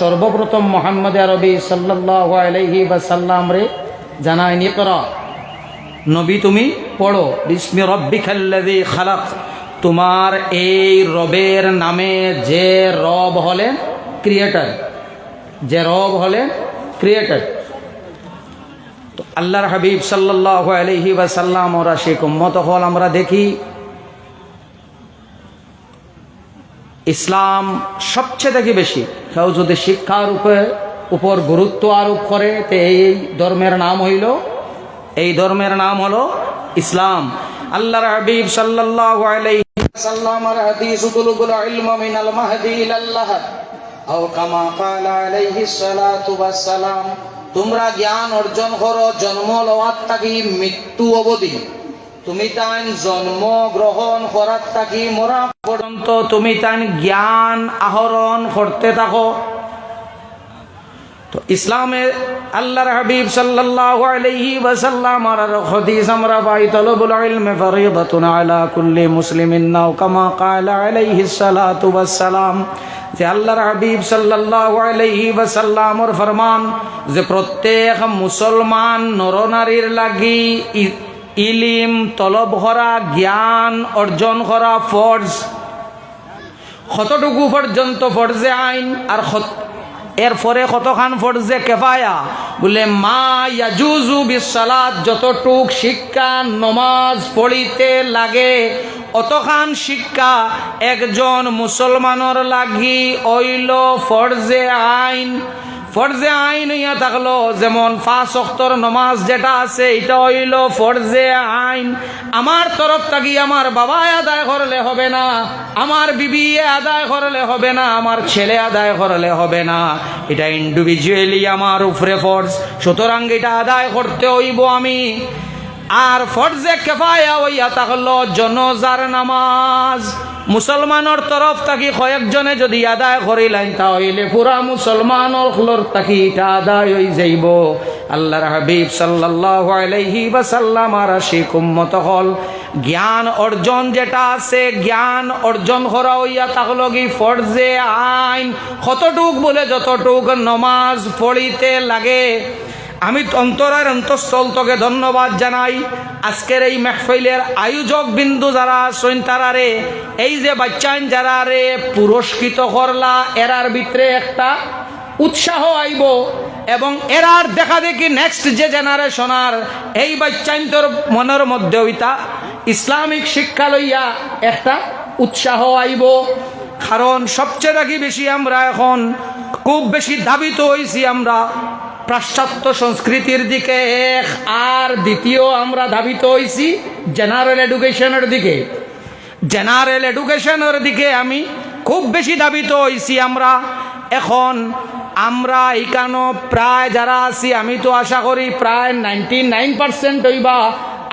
সর্বপ্রথম মোহাম্মদ আরবি সাল্লাহ আলহি বা সাল্লাম রে নিয়ে করা। নবী তুমি পড়ো, বিস্মি রব্বি খাল্লাদি খালাক। তোমার এই রবের নামে যে রব হলেন ক্রিয়েটার, যে রব হলেন ক্রিয়েটার। তো আল্লাহর হাবিব সাল্লাহ আলহি বা সাল্লাম ওরা সে কুম্মত হল, আমরা দেখি ইসলাম সবচেয়ে থেকে বেশি। কেউ যদি শিক্ষার উপরে উপর গুরুত্ব আরোপ করে, তো এই ধর্মের নাম হইল এই ধর্মের নাম হলো ইসলাম। আল্লাহর হাবিব সাল্লাল্লাহু আলাইহি আর হাদিস তুলুবুল ইলম মিনাল মাহদি ইলাল লাহাদ আও কামা ক্বালা আলাইহি সালাতু ওয়াস সালাম তোমরা জ্ঞান অর্জন করো, জন্ম লওয়ার থাকি মৃত্যু অবধি। তুমি তাই জন্ম গ্রহণ করার থাকি মরা পর্যন্ত তুমি তাই জ্ঞান আহরণ করতে থাকো। তো ইসলামে আল্লাহর হাবিব সাল্লাল্লাহু আলাইহি ওয়াসাল্লাম আর হাদিস আমরা পাই তলবুল ইলমি ফরিদাতুন আলা কুল্লি মুসলিমিন নাও কামা ক্বালা আলাইহি সালাতু ওয়াসসালাম যে আল্লাহর হাবিব সাল্লাল্লাহু আলাইহি ওয়াসাল্লামর ফরমান যে প্রত্যেক মুসলমান নরনারীর লাগি ইলিম, তলব করা, জ্ঞান অর্জন করা ফরজ। কতটুকু পর্যন্ত ফরজে আইন আর এরপরে কতখান ফরজে কেফায়া? বলে, মা ইয়াজুজু বিসালাত যতটুক শিক্ষা নমাজ পড়িতে লাগে, অতখান শিক্ষা একজন মুসলমানের লাগি অইল ফরজে আইন। ফরজে আইন হইয়া থাকল, যেমন পাঁচ অক্তর নমাজ যেটা আছে, এটা হইল ফরজে আইন। আমার তরফ থাকি আমার বাবা আদায় করলে হবে না, আমার বিবি আদায় করলে হবে না, আমার ছেলে আদায় করলে হবে না। এটা ইন্ডিভিজুয়ালি আমার উপরে ফরজ। সুতরাং এটা আদায় করতে হইব আমি। আর ফরজে কেফায়া হইয়া থাকল জনজার নামাজ। মুসলমানের তরফ থাকি কয়েকজনে যদি আদায় করিলেন তাহলে পুরা মুসলমানের হলর থাকি এটা আদায় হয়ে যাইব। আল্লাহর হাবিব সাল্লাল্লাহু আলাইহি ওয়াসাল্লাম আর আশিক উম্মত হল। জ্ঞান অর্জন যেটা আছে, জ্ঞান অর্জন করা হইয়া থাকল কি ফরজে আইন। কতটুক বলে যতটুক নমাজ পড়িতে লাগে। আমি অন্তরের অন্তঃস্থল তোকে ধন্যবাদ জানাই। আজকের এই মেহফিলের আয়োজক বিন্দু যারা আছেন তারারে এই যে বাচ্চান যারা রে, পুরস্কৃত করলা, এরার ভিতরে একটা উৎসাহ আইব এবং এরার দেখা দেখি নেক্সট যে জেনারেশনার এই বাচ্চান তোর মনের মধ্যে ওইটা ইসলামিক শিক্ষা লইয়া একটা উৎসাহ আইব। কারণ সবচেয়ে নাকি বেশি আমরা এখন, খুব বেশি ধাবিত হয়েছি আমরা। পাশ্চাত্য সংস্কৃতির দিকে এক, আর দ্বিতীয় আমরা ধাবিত হয়েছি জেনারেল এডুকেশনের দিকে। জেনারেল এডুকেশনের দিকে আমি খুব বেশি ধাবিত হয়েছি আমরা। এখন আমরা এখানো প্রায় যারা আছি, আমি তো আশা করি প্রায় নাইনটি নাইন পার্সেন্ট হইবা,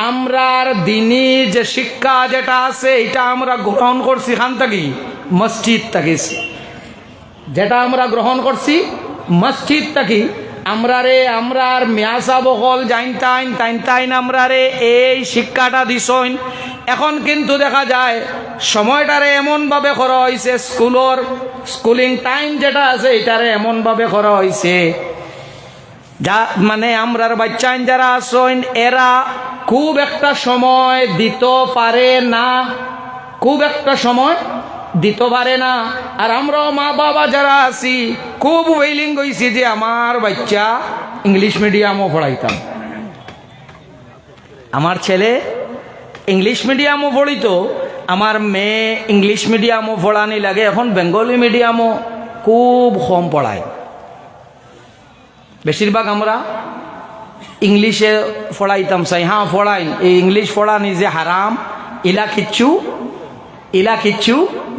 আমরার দিনই যে শিক্ষা যেটা আছে, এটা আমরা গ্রহণ করছি খান থাকি, মসজিদ থাকিছি যেটা আমরা গ্রহণ করছি, মসজিদ থাকি। আমরা রে আমরার মিয়াসা বকল জাইন তাইন তাইন তাইন আমরা রে এই শিক্ষাটা দিছইন এখন কিন্তু দেখা যায়, সময়টারে এমনভাবে করা হয়েছে স্কুলর, স্কুলিং টাইম যেটা আছে, এটারে এমনভাবে করা হয়েছে যা মানে আমরার বাচ্চাইন যারা আসইন এরা খুব একটা সময় দিত পারে না। খুব একটা সময় দিতে পারে না। আর আমরাও মা বাবা যারা আছি, খুব ওয়েলিং হয়েছি যে আমার বাচ্চা ইংলিশ মিডিয়ামও পড়াইতাম। আমার ছেলে ইংলিশ মিডিয়ামও পড়িত, আমার মেয়ে ইংলিশ মিডিয়ামও পড়ানি লাগে, এখন বেঙ্গলি মিডিয়ামও খুব কম পড়ায়। বেশিরভাগ আমরা ইংলিশে পড়াইতাম চাই হ্যাঁ পড়াইন এই ইংলিশ পড়া নিজে হারাম, ইলা কিচ্ছু ইলা কিচ্ছু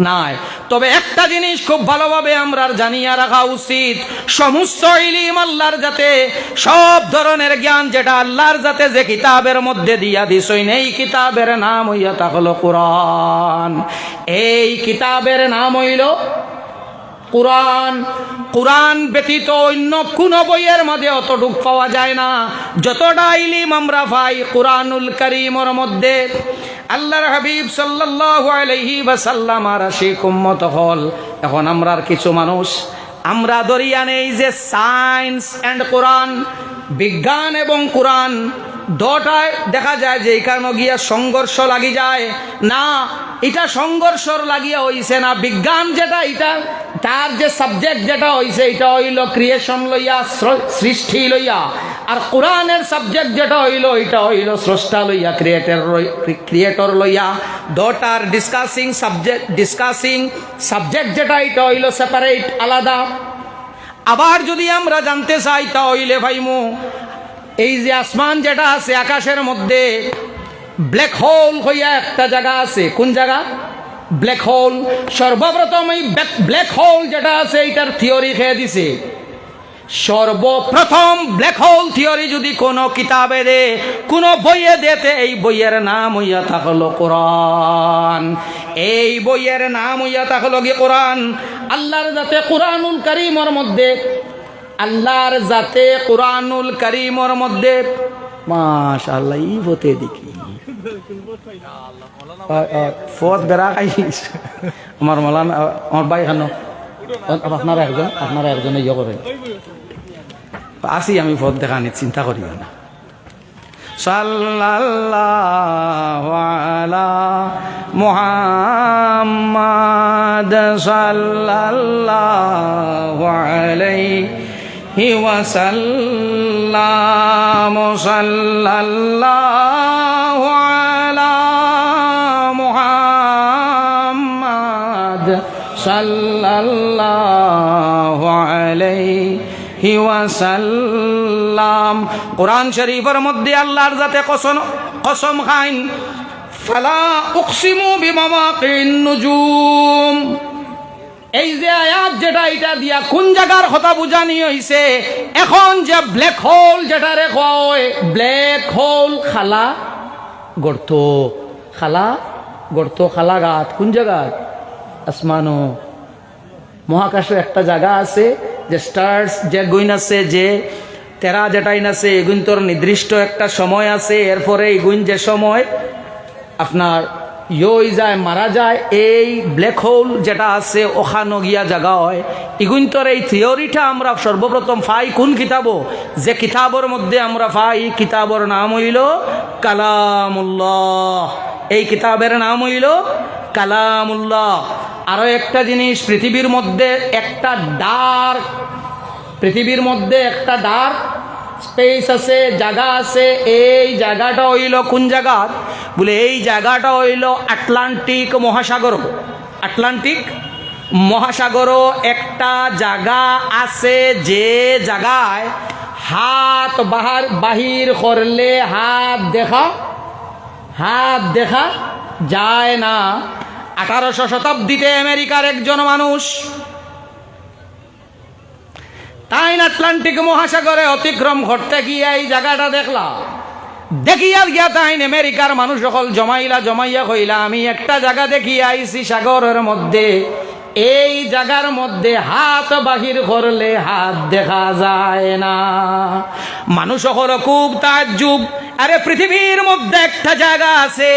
নাই। তবে একটা জিনিস খুব ভালোভাবে আমরা জানিয়ে রাখা উচিত, সমস্ত ইলিম আল্লাহর যাতে সব ধরনের জ্ঞান যেটা আল্লাহর যাতে যে কিতাবের মধ্যে দিয়া দিছইন এই কিতাবের নাম হইয়া তা হলো কোরআন। এই কিতাবের নাম হইল কোরআন। কোরআন ব্যতীত অন্য কোন বইয়ের মধ্যে অতটুক পাওয়া যায় না। যতটা ইলিম আমরা পাই কোরআনুল করিমর মধ্যে। আল্লাহর হাবিব সাল্লাল্লাহু আলাইহি ওয়াসাল্লাম আর আশিক উম্মত হল। এখন আমরার কিছু মানুষ, আমরা দরিয়া নেই যে সায়েন্স অ্যান্ড কোরআন বিজ্ঞান এবং কোরআন দুটায় দেখা যায় যে এখানে গিয়া সংঘর্ষ লাগি যায়। না, এটা সংঘর্ষর লাগিয়া হইছে না। বিজ্ঞান যেটা, এটা, তার যে সাবজেক্ট যেটা হইছে, এটা হইল ক্রিয়েশন লইয়া সৃষ্টি লইয়া। আর কোরআনের সাবজেক্ট যেটা হইল, এটা হইল স্রষ্টা লইয়া ক্রিয়েটর ক্রিয়েটর লইয়া। দুটার ডিসকাসিং সাবজেক্ট ডিসকাসিং সাবজেক্ট যেটা, এটা হইল সেপারেট আলাদা। আবার যদি আমরা জানতে চাই তা হইলে ভাইমু এই যে আসমান যেটা আছে, আকাশের মধ্যে ব্ল্যাক হোল হইয়া একটা জায়গা আছে। কোন জায়গা? ব্ল্যাক হোল সর্বপ্রথম এই ব্ল্যাক হোল যেটা আছে, এইটার থিওরি খেয়ে দিছে। সর্বপ্রথম ব্ল্যাক হোল থিওরি যদি কোনো কিতাবে দে, কোনো বইয়ে দেতে, এই বইয়ের নাম হইয়া থাকল কোরআন। এই বইয়ের নাম হইয়া থাকল কি কোরআন? আল্লাহর যাতে কোরআনুল করিমর মধ্যে আল্লাহর যাতে কোরআনুল করিমর মধ্যে মাশাআল্লাহ, ই বতে দেখি। আমার মলান আমার ভাই খানো। আপনারা একজন, আপনারা একজনে ইয়ে করেন। আসি, আমি পথ দেখা নিয়ে চিন্তা করিও না। সাল্লাল্লাহু ওয়াসাল্লাম। কোরআন শরীফের মধ্যে আল্লাহর যাতে কসম কসম খাইন ফালা উকসিমু বিমাওয়াকিন নুজুম। এই যে আয়াত যেটা, এটা দিয়া কোন জায়গার কথা বুঝানি হইছে? এখন যে ব্ল্যাক হোল যেটা রে কয় ব্ল্যাক হোল খালা গর্ত খালা গর্ত, খালা গাত কোন জায়গাত আসমানো মহাকাশে একটা জায়গা আছে, যে স্টার্স যে গুইন আছে, যে তেরা যেটাইন আছে এগুন তোর নির্দিষ্ট একটা সময় আছে, এরপরে এগুন যে সময় আপনার ইয়ে যায়, মারা যায়, এই ব্ল্যাক হোল যেটা আছে, ওখানো গিয়া জায়গা হয়। ইগুন তোর এই থিওরিটা আমরা সর্বপ্রথম পাই কোন কিতাবো? যে কিতাবর মধ্যে আমরা পাই, কিতাবর নাম হইল কালামুল্লাহ। এই কিতাবের নাম হইল কালামুল্লাহ। আরও একটা জিনিস, পৃথিবীর মধ্যে একটা ডার্ক পৃথিবীর মধ্যে একটা ডার্ক স্পেস আছে, জায়গা আছে, এই জায়গাটা হইল কোন জায়গা? বলে এই জায়গাটা হইল আটলান্টিক মহাসাগর। আটলান্টিক মহাসাগরও একটা জায়গা আছে যে জায়গায় হাত বাহার বাহির করলে হাত দেখা হাত দেখা যায় না। আঠারোশো শতাব্দীতে আমেরিকার একজন মানুষ তাইন আটলান্টিক মহাসাগরে অতিক্রম ঘটতে গিয়ে এই জায়গাটা দেখলা দেখিয়া গিয়া তাইন আমেরিকার মানুষ সকল জমাইলা জমাইয়া কইলা, আমি একটা জায়গা দেখিয়া আইছি সাগরের মধ্যে। এই জায়গার মধ্যে হাত বাহির করলে হাত দেখা যায় না। মানুষ খুব তাজ্জুব, আরে পৃথিবীর মধ্যে একটা জায়গা আছে।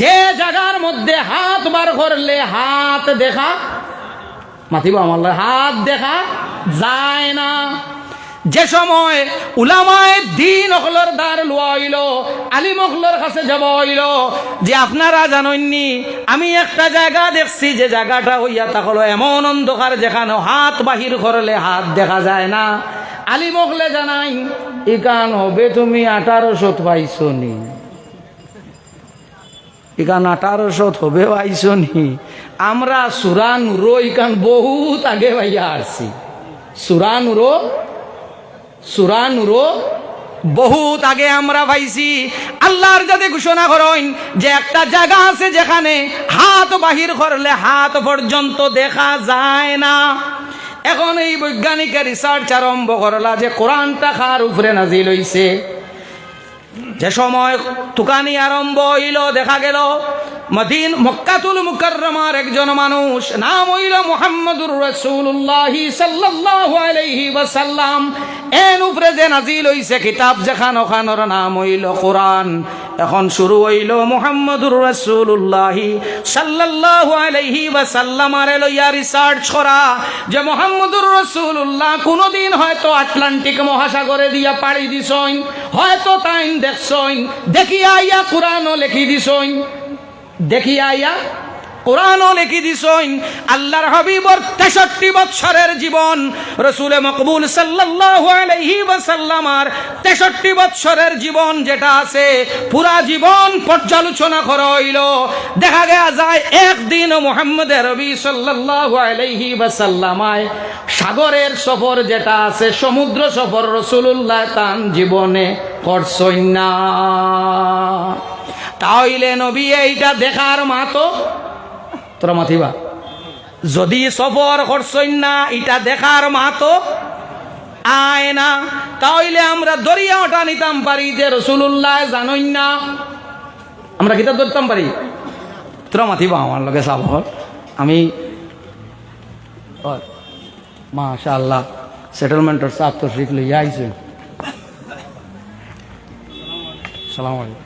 যে জায়গার মধ্যে হাত বার করলে হাত দেখা মাতিব আমার হাত দেখা যায় না। যে সময় উলামায় দিন অকলর দ্বার লোয়া হইল আলিম অকলর কাছে যাব হইল যে আপনারা জানেননি, আমি একটা জায়গা দেখছি, যে জায়গাটা হইয়া থাকল এমন অন্ধকার যেখানে হাত বাহির করলে হাত দেখা যায় না। আলিম অকলে জানাই ইকান হবে তুমি আঠারোশো পাইছো নি ইকান আঠারোশো হবে পাইছো নি আমরা সুরানুরো ইকান বহুত আগে ভাইয়া আসছি সুরানুরো সুরানুরো বহুত আগে আমরা পাইছি আল্লাহর যাতে ঘোষণা করেন যে একটা জায়গা আছে যেখানে হাত বাহির করলে হাত পর্যন্ত দেখা যায় না। এখন এই বৈজ্ঞানিকের রিসার্চ আরম্ভ করলা যে কোরআনটা খার উপরে নাজিল হইছে। যে সময় তুকানি আরম্ভ হইল, দেখা গেল মদিন মক্কাতুল মুকাররমার একজন মানুষ, নাম হইল মুহাম্মদুর রাসূলুল্লাহ সাল্লাল্লাহু আলাইহি ওয়াসাল্লাম। এন উপরে যে নাজিল হইছে কিতাব, যেখান ওখানোর নাম হইল কোরআন। এখন শুরু হইল মুহাম্মদুর রাসূলুল্লাহ সাল্লাল্লাহু আলাইহি ওয়াসাল্লামার লইয়া রিসার্চ করা যে মুহাম্মদুর রাসূলুল্লাহ কোনোদিন হয়তো আটলান্টিক মহাসাগরে দিয়া পাড়ি দিছইন, হয়তো তাইন দেখছইন, দেখিয়া আইয়া কোরআনও লেখি দিছইন। দেখিয়া আইয়া কোরআনও লিখি দিছইন। আল্লাহর হাবিবর তেষট্টি বৎসরের জীবন, রসুলে মকবুল সাল্লাল্লাহু তেষট্টি বৎসরের জীবন যেটা আছে, পুরা জীবন পর্যালোচনা করা হইল। দেখা গেয়া যায়, একদিন মোহাম্মদ রবি সাল্লাল্লাহু আলাইহি ওয়াসাল্লামায় সাগরের সফর যেটা আছে, সমুদ্র সফর রসুলুল্লাহ তান জীবনে করছইন না। তাইলে নবী এইটা দেখার মাতো তোরা মাথিবা। যদি সফর করছইন না, এটা দেখার মাতো আয় না। তাইলে আমরা দরিয়া ওটা নিতাম পারি যে রসুল্লাহ জানই না। আমরা কিতাব ধরতাম পারি? তোরা মাথিবা আমার লগে চাব আমি মাশা আল্লাহ সেটেলমেন্টের চাপ তো শিখ লইয়া আইছে। সালাম আলাইকুম।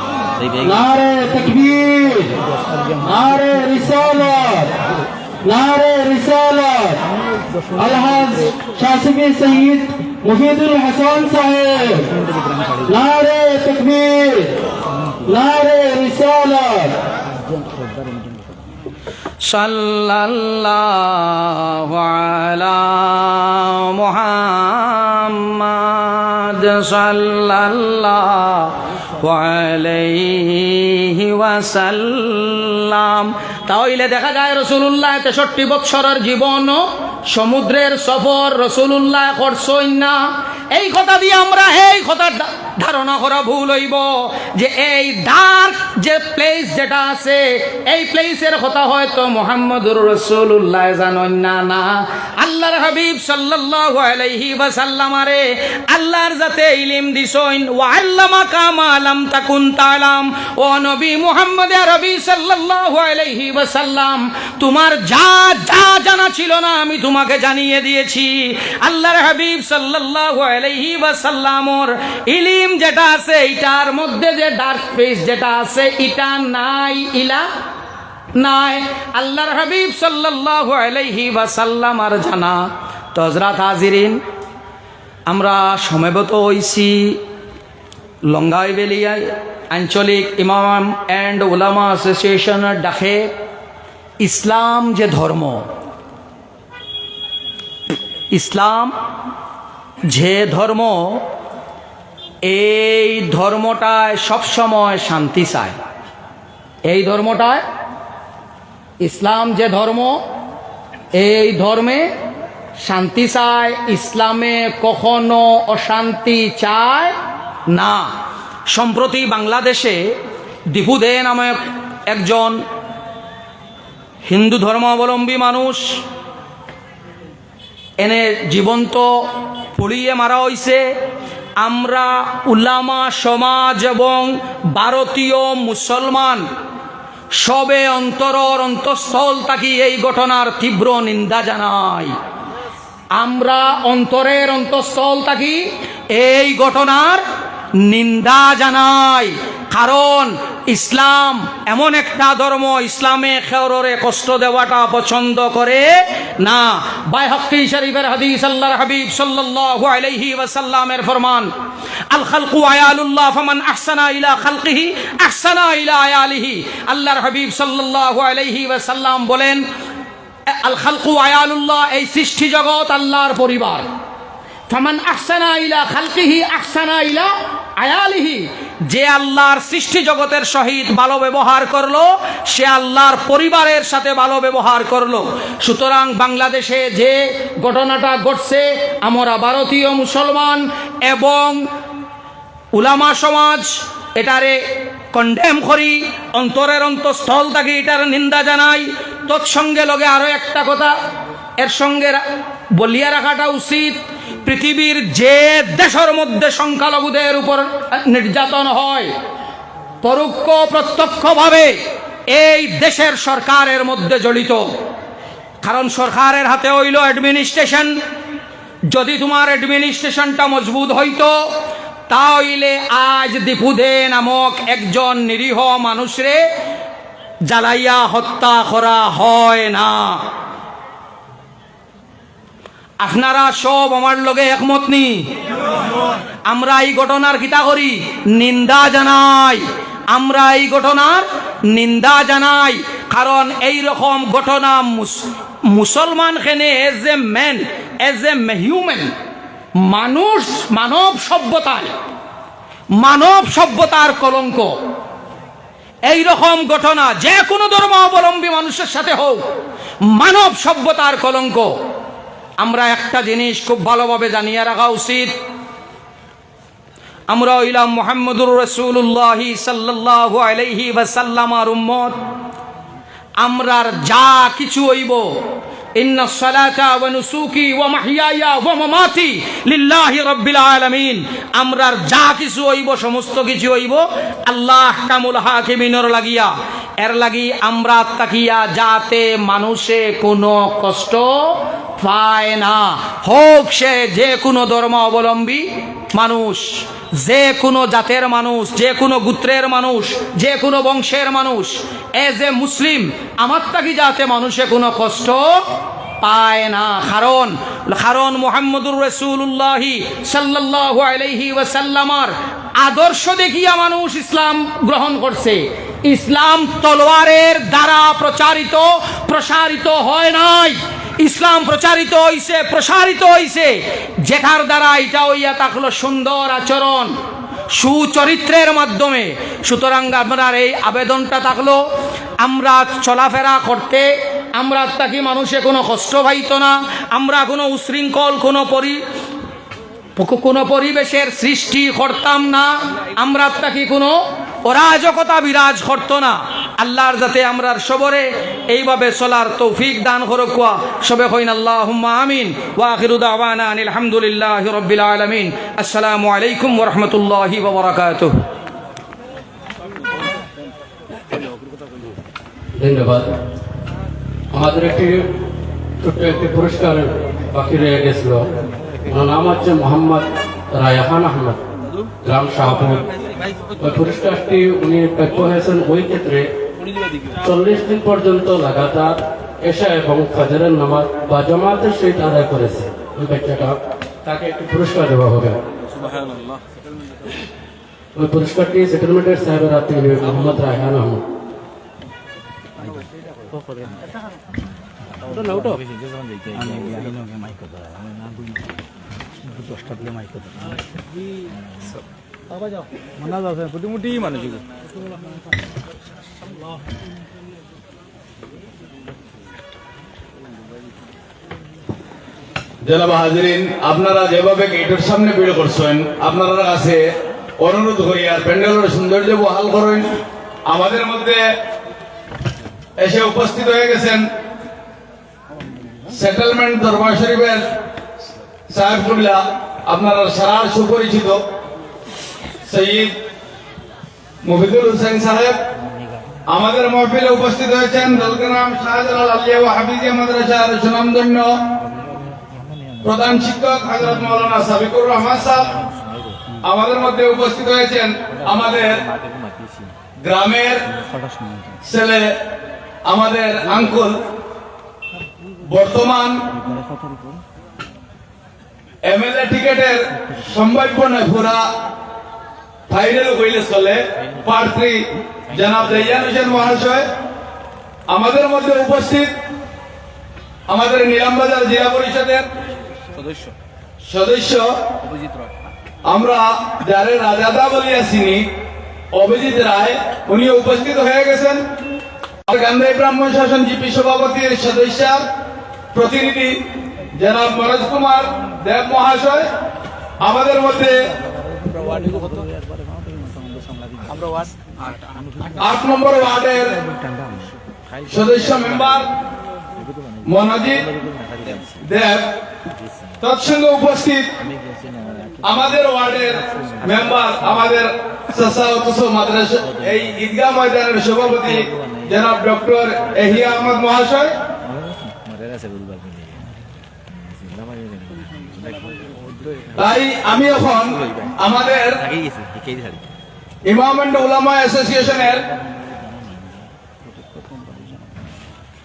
নারে তকবীর নারে রিসালাত নারে রিসালাত আলহাজ শাসিবি সৈয়দ মুফিদুল হাসান সাহেব নারে তকবীর নারে রিসালাত সাল্লাল্লাহু আলা মুহাম্মাদ তাহলে দেখা যায় রসুল্লাহ তেষট্টি বৎসরের জীবন সমুদ্রের সফর রসুল্লাহ করছই না। এই কথা দিয়ে আমরা এই কথা ধারণা করা ভুল হইব। যে এই ডার্ক যে প্লেস যেটা আছে, এই প্লেসের কথা হয়তো মোহাম্মদুর রসুল্লাহ জানন না না। আল্লাহর হাবিব সাল্লাল্লাহু আলাইহি ওয়াসাল্লামারে আল্লাহর যাতে ইলিম দিছইন ওয়া আল্লামা কামা লাম তাকুন তালাম। ও নবী মুহাম্মদ রবি সাল্লাল্লাহু আলাইহি ওয়াসাল্লাম, তোমার যা যা জানা ছিল না আমি তোমাকে জানিয়ে দিয়েছি। আল্লাহর হাবিব সাল্লাল্লাহু আলাইহি ইলিম যেটা আছে, এটার মধ্যে যে ডার্ক ফেস যেটা আছে, এটা নাই, ইলা নাই। আল্লাহর হাবিব সাল্লাল্লাহু আলাইহি ওয়াসাল্লাম আর জানা। তো হযরত হাজিরিন, আমরা সমবেত হইছি লঙ্গাই বেলিয়ায় আঞ্চলিক ইমাম অ্যান্ড ওলামা অ্যাসোসিয়েশনের ডাকে ইসলাম যে ধর্ম, ইসলাম যে ধর্ম, এই ধর্মটায় সবসময় শান্তি চায়। এই ধর্মটায় ইসলাম যে ধর্ম, এই ধর্মে শান্তি চায়, ইসলামে কখনো অশান্তি চায় না। সম্প্রতি বাংলাদেশে দীপু দে নামে একজন হিন্দু ধর্মাবলম্বী মানুষ, এনে জীবন্ত পুড়িয়ে মারা হয়েছে আমরা উলামা সমাজ এবং ভারতীয় মুসলমান সবে অন্তরর অন্তঃস্থল তাকি এই ঘটনার তীব্র নিন্দা জানাই। আমরা অন্তরের অন্তঃস্থল তাকি এই ঘটনার নিন্দা জানাই। কারণ ইসলাম এমন একটা ধর্ম, ইসলামে খেররে কষ্ট দেওয়াটা পছন্দ করে না। বাই হকি শরীফের হাদিস, আল্লাহর হাবিব সাল্লাল্লাহু আলাইহি ওয়াসাল্লামের ফরমান, আল খালকু আয়ালুল্লাহ ফামান আহসানা ইলা খালকিহি, আহসানা ইলা আয়ালিহি। আল্লাহর হাবিব সাল্লাল্লাহু আলাইহি ওয়াসাল্লাম বলেন, আল খালকু আয়ালুল্লাহ, এই সৃষ্টি জগৎ আল্লাহর পরিবার। ফামান আহসানা ইলা খালকিহি, আহসানা ইলা আয়ালিহি। যে আল্লাহর সৃষ্টি জগতের সহিত ভালো ব্যবহার করল, সে আল্লাহর পরিবারের সাথে ভালো ব্যবহার করল। সুতরাং বাংলাদেশে যে ঘটনাটা ঘটছে, আমরা ভারতীয় মুসলমান এবং উলামা সমাজ এটারে কন্ডেম করি, অন্তরের অন্তঃস্থল থেকে এটার নিন্দা জানাই। তৎসঙ্গে লগে আরও একটা কথা, এর সঙ্গে বলিয়া রাখাটা উচিত। পৃথিবীর যে দেশের মধ্যে সংখ্যালঘুদের উপর নির্যাতন হয়, পরোক্ষ প্রত্যক্ষভাবে এই দেশের সরকারের মধ্যে জড়িত। কারণ সরকারের হাতে হইল অ্যাডমিনিস্ট্রেশন যদি তোমার অ্যাডমিনিস্ট্রেশনটা মজবুত হইতো তাহলে আজ দীপুদে নামক একজন নিরীহ মানুষরে জ্বালাইয়া হত্যা করা হয় না। আপনারা সব আমার লগে একমত নি। আমরা এই ঘটনার কিতা করি, নিন্দা জানাই। আমরা এই ঘটনার নিন্দা জানাই, কারণ এই রকম ঘটনা মুস- মুসলমান খেনে as a man as a human মানুষ মানব সভ্যতায় মানব সভ্যতার কলঙ্ক। এই রকম ঘটনা যে কোনো ধর্ম অবলম্বী মানুষের সাথে হোক, মানব সভ্যতার কলঙ্ক। আমরা একটা জিনিস খুব ভালোভাবে জানিয়ে রাখা উচিত। আমরা হইলাম মোহাম্মদুর রসুল্লাহি সাল্লাহ আলাইহি ওয়াসাল্লামার উম্মত। আমরার যা কিছু হইব আমরার যা কিছু হইব, সমস্ত কিছু হইব, আল্লাহ কামুল হাকিমিনর লাগিয়া। এর লাগি আমরা তাকিয়া যাতে মানুষে কোনো কষ্ট পায় না। হোক সে যে কোনো ধর্ম অবলম্বী মানুষ, যে কোনো জাতের মানুষ, যে কোনো গোত্রের মানুষ, যে কোনো বংশের মানুষ এজ এ মুসলিম, আমার তাকি যাতে মানুষে কোনো কষ্ট পায় না কারণ কারণ মোহাম্মদুর রসুল্লাহি সাল্লাহ আলাইহি ওয়াসাল্লামার আদর্শ দেখিয়া মানুষ ইসলাম গ্রহণ করছে। ইসলাম তলোয়ারের দ্বারা প্রচারিত, প্রসারিত হয় নাই। ইসলাম প্রচারিত হইছে, প্রসারিত হইছে। যেটার দ্বারা এটা হইয়া থাকল সুন্দর আচরণ, সুচরিত্রের মাধ্যমে। সুতরাং আপনার এই আবেদনটা থাকল আমরা চলাফেরা করতে আমরা তাকে মানুষে কোনো কষ্ট পাইত না, আমরা কোনো উশৃঙ্খল, কোনো পরি, কোনো পরিবেশের সৃষ্টি করতাম না, আমরা তাকে কোনো অরাজকতা বিরাজ করতো না। আল্লাহর যাতে আমরার সবরে এইভাবে চলার তৌফিক দান করকুয়া সবে হইন আল্লাহ আমিন। ওয়াখিরু দাওয়ানা আনিল হামদুলিল্লাহি রাব্বিল আলামিন। আসসালামু আলাইকুম ওয়া রাহমাতুল্লাহি ধন্যবাদ। আমাদের একটি ছোট্ট একটি পুরস্কার বাকি রয়ে গেছিল। ওনার নাম হচ্ছে মোহাম্মদ রায়হান আহমদ গ্রাম শাহপুর। ওই পুরস্কারটি উনি প্রাপ্য হয়েছেন ওই ক্ষেত্রে চল্লিশ দিন পর্যন্ত লাগাতার এশা এবং ফাজারের নামাজ বা জমাতের সহিত আদায় করেছে। ওই বাচ্চাটা তাকে একটি পুরস্কার দেওয়া হবে। ওই পুরস্কারটি সেটেলমেন্টের সাহেবের হাতে মোহাম্মদ রায়হান আহমদ। মোটামুটি মানুষ জনাব হাজিরিন আপনারা যেভাবে গেটের সামনে ভিড় করছেন আপনার কাছে অনুরোধ করি আর প্যান্ডেলের সৌন্দর্য বহাল করেন। আমাদের মধ্যে এসে উপস্থিত হয়ে গেছেন সেটেলমেন্ট দরবার শরীফের সাহেব সাহেবুল্লাহ আপনারা সারার সুপরিচিত সঈদ মুফিদুল হোসেন সাহেব, আমাদের মহফিলে উপস্থিত হয়েছেন দলগ্রাম শাহজালাল আলিয়া ও হাফিজিয়া মাদ্রাসার সুনামধন্য প্রধান শিক্ষক হজরত মৌলানা সাবিকুর রহমান সাহেব, আমাদের মধ্যে উপস্থিত হয়েছেন আমাদের গ্রামের ছেলে আমাদের আঙ্কুল বর্তমান এমএলএ টিকেটের সম্ভাব্য নয় পুরা ফাইনাল হইলে চলে প্রার্থী জনাব রেজান হোসেন মহাশয় আমাদের মধ্যে উপস্থিত আমাদের নিলামবাজার জেলা পরিষদের সদস্য। সদস্য। আমরা যারে রাজাদা বলিয়াছিনি অভিজিৎ রায় উনি উপস্থিত হয়ে গেছেন। আর গান্ধাই ব্রাহ্মণ শাসন জিপি সভাপতির সদস্য, প্রতিনিধি জনাব মনোজ কুমার দেব মহাশয়, আমাদের মধ্যে আট নম্বর ওয়ার্ডের সদস্য মেম্বার মনোজিৎ দেব। তৎসঙ্গে উপস্থিত আমাদের ওয়ার্ডের মেম্বার, আমাদের মাদ্রাসা, এই ঈদগাহ ময়দানের সভাপতি জনাব ডক্টর এহিয়া আহমদ মহাশয়। তাই আমি এখন আমাদের ইমাম এন্ড উলামা অ্যাসোসিয়েশনের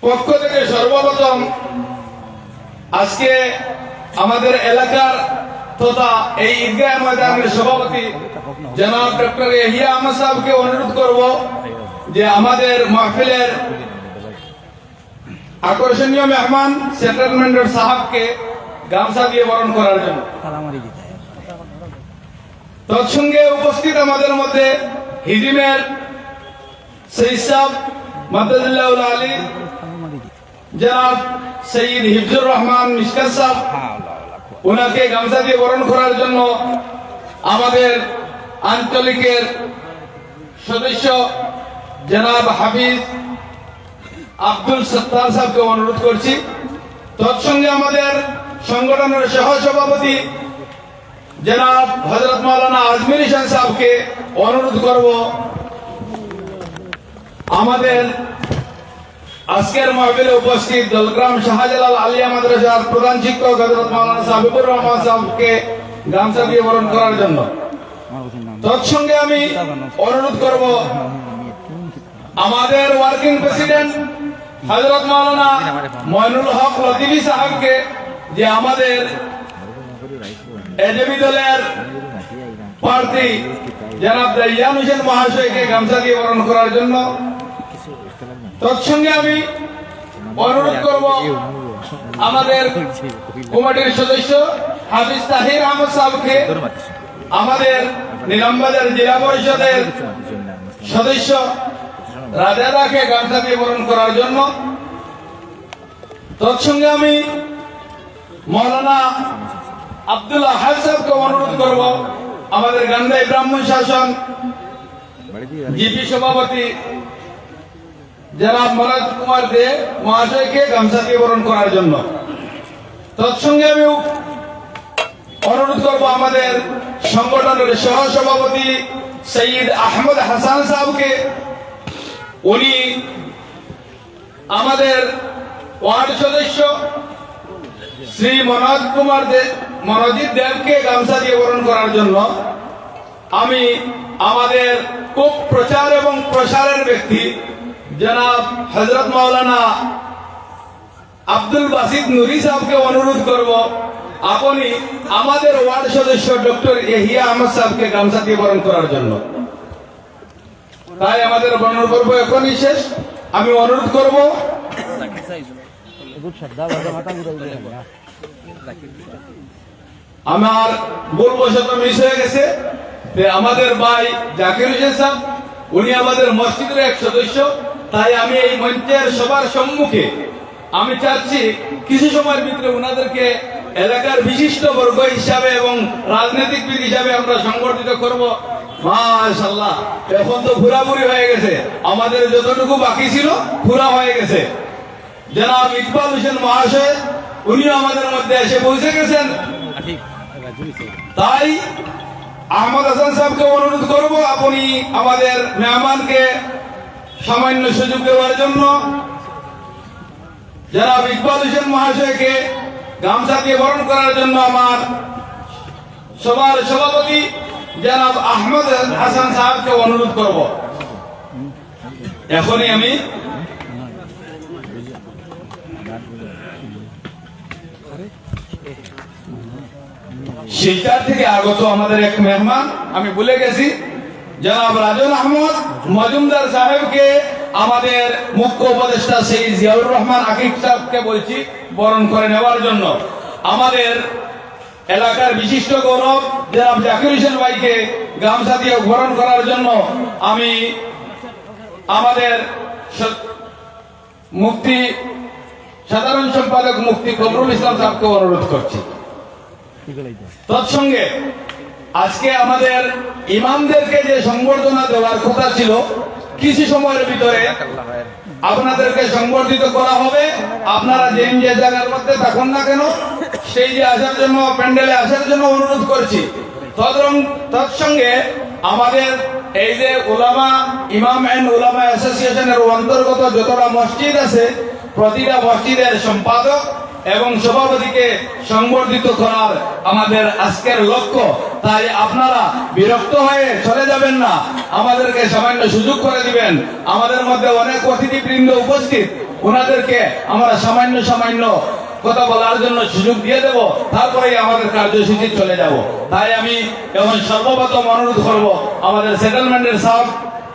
পক্ষ থেকে সর্বপ্রথম আজকে আমাদের এলাকার তথা এই ঈদগাহ ময়দানের সভাপতি জনাব ডক্টর এহিয়া আহমদ সাহেবকে অনুরোধ করব যে আমাদের মাহফিলের আকর্ষণীয় মেহমান সেটেলমেন্টের সাহাবকে গামছা দিয়ে বরণ করার জন্য। তৎসঙ্গে উপস্থিত আমাদের মধ্যে হিজিমের সৈসাব মাদাজুল্লাহ আলী, জনাব সঈদ হিফজুর রহমান মিসকাত সাহ ওনাকে গামছা দিয়ে বরণ করার জন্য আমাদের আঞ্চলিকের সদস্য জনাব হাফিজ আব্দুল সত্তার সাহেবকে অনুরোধ করছি। তৎসঙ্গে আমাদের সংগঠনের সহ সভাপতি জনাব হজরত মৌলানা আজমির হোসেন সাহেবকে অনুরোধ করব। আমাদের আজকের মাহফিলে উপস্থিত দলগ্রাম শাহজালাল আলিয়া মাদ্রাসার প্রধান শিক্ষক হজরত মৌলানা সাবিবুর রহমান সাহেবকে গামছা দিয়ে বরণ করার জন্য। তৎসঙ্গে আমি অনুরোধ করব, আমাদের ওয়ার্কিং প্রেসিডেন্ট হজরত মৌলানা ময়নুল হক লতিফি সাহেবকে যে আমাদের এজেবি দলের প্রার্থী জনাব দাইয়ান হোসেন মহাশয়কে গামছা দিয়ে বরণ করার জন্য তৎসঙ্গে আমি অনুরোধ করব আমাদের কমিটির সদস্য হাফিজ তাহির আহমদ সাহেবকে, আমাদের নিলামবাজার জেলা পরিষদের সদস্য রাজাদাকে গামছা দিয়ে বরণ করার জন্য। তৎসঙ্গে আমি মৌলানা আব্দুল্লাহ হাজ সাহেবকে অনুরোধ করব, আমাদের গান্ধাই ব্রাহ্মণ শাসন, জিপি সভাপতি জনাব মনোজ কুমার দে মহাশয়কে গামছা দিয়ে বরণ করার জন্য। তৎসঙ্গে আমি অনুরোধ করব আমাদের সংগঠনের সহ সভাপতি সঈদ আহমদ হাসান সাহেবকে উনি আমাদের ওয়ার্ড সদস্য। শ্রী মনোজ কুমার দে, মনোজিৎ দেবকে গামছা দিয়ে বরণ করার জন্য। আমি আমাদের খুব প্রচার এবং প্রসারের ব্যক্তি। জনাব হজরত মাওলানা আব্দুল বাসিদ নুরি সাহেবকে অনুরোধ করব, আপনি আমাদের ওয়ার্ড সদস্য ডক্টর এহিয়া আহমদ সাহেবকে গামছা দিয়ে বরণ করার জন্য। তাই আমাদের বর্ণনা করব, এখনই শেষ। আমি অনুরোধ করব, আমার ভুলবশত মিস হয়ে গেছে। আমাদের ভাই জাকির হোসেন সাহেব, উনি আমাদের মসজিদের এক সদস্য। তাই আমি এই মঞ্চের সবার সম্মুখে, আমি চাচ্ছি কিছু সময়ের ভিতরে ওনাদেরকে এলাকার বিশিষ্ট বর্গ হিসাবে এবং রাজনৈতিকবিদ হিসাবে আমরা সংগঠিত করব। মাশাল্লাহ এখন তো ঘোরাঘুরি হয়ে গেছে। আমাদের যতটুকু বাকি ছিল ঘোরা হয়ে গেছে। জনাব ইকবাল হোসেন মহাশয়, উনিও আমাদের মধ্যে এসে পৌঁছে গেছেন। তাই আহমদ হাসান সাহেবকে অনুরোধ করব, আপনি আমাদের মেহমানকে সামান্য সুযোগ দেওয়ার জন্য যারা ইকবাল হোসেন মহাশয়কে গামছা বরণ করার জন্য আমার সবার সভাপতি জনাব আহমদ হাসান সাহেবকে অনুরোধ করব। এখনই আমি শিলচর থেকে আগত আমাদের এক মেহমান, আমি ভুলে গেছি। জনাব রাজন আহমদ মজুমদার সাহেবকে আমাদের মুখ্য উপদেষ্টা সেই জিয়াউর রহমান আকিব সাহেবকে বলছি বরণ করে নেওয়ার জন্য। আমাদের এলাকার বিশিষ্ট গৌরব জনাব জাকির হোসেন ভাইকে গামছা দিয়ে গ্রহণ করার জন্য আমি আমাদের মুক্তি সাধারণ সম্পাদক মুক্তি কমরুল ইসলাম সাহেবকে অনুরোধ করছি। তৎসঙ্গে আজকে আমাদের ইমামদেরকে যে সংবর্ধনা দেওয়ার কথা ছিল, কিছু সময়ের ভিতরে আপনাদেরকে সংবর্ধিত করা হবে। আপনারা যে যে জায়গার মধ্যে থাকুন না কেন, সেই যে আসার জন্য, প্যান্ডেলে আসার জন্য অনুরোধ করছি। তৎসঙ্গে আমাদের এই যে ওলামা ইমাম এন্ড ওলামা অ্যাসোসিয়েশনের অন্তর্গত যতটা মসজিদ আছে, প্রতিটা মসজিদের সম্পাদক এবং সভাপতিকে সংবর্ধিত করার আমাদের আজকের লক্ষ্য, তাই আপনারা বিরক্ত হয়ে চলে যাবেন না। আমাদেরকে সামান্য সুযোগ করে দিবেন। আমাদের মধ্যে অনেক অতিথিবৃন্দ উপস্থিত। ওনাদেরকে আমরা সামান্য সামান্য কথা বলার জন্য সুযোগ দিয়ে দেব। তারপরেই আমাদের কার্যসূচি চলে যাব। তাই আমি এখন সর্বপ্রথম অনুরোধ করব আমাদের সেটেলমেন্টের সাহেব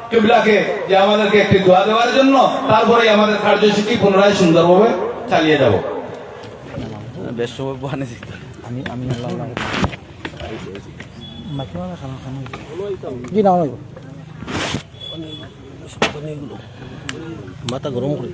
কিবলাকে যে আমাদেরকে একটি দোয়া দেওয়ার জন্য, তারপরেই আমাদের কার্যসূচি পুনরায় সুন্দরভাবে চালিয়ে যাব। বেশ সময় বানিয়েছি আমি আমি জি না মাথা গরম করে